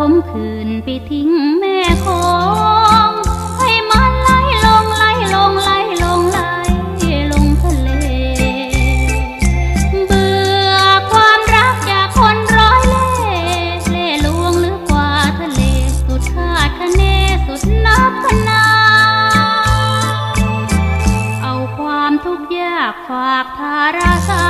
ผมคืนไปทิ้งแม่ของให้มันไหลลงไหลลงไหลลงไหลลงทะเล เบื่อความรักจากคนร้อยเล่เล่ลวงหลือกว่าทะเล สุดคาดคะเนสุดนับพนา เอาความทุกข์ยากฝากทาระสา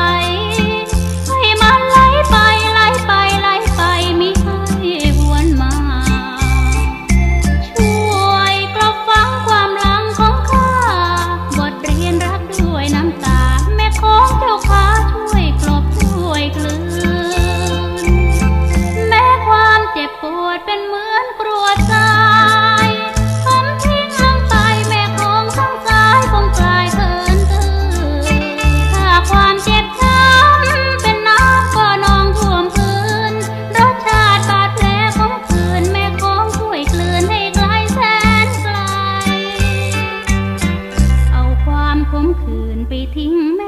ไปทิ้งแม่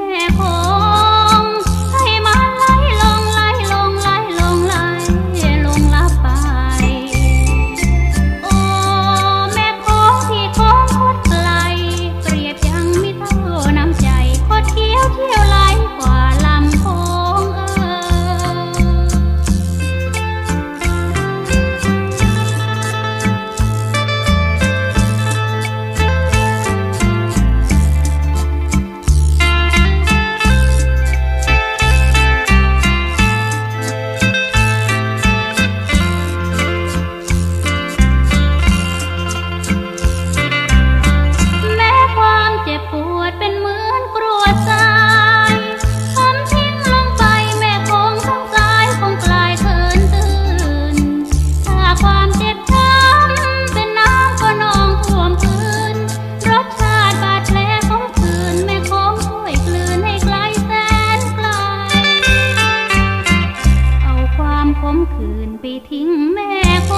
ทิ้งแม่โค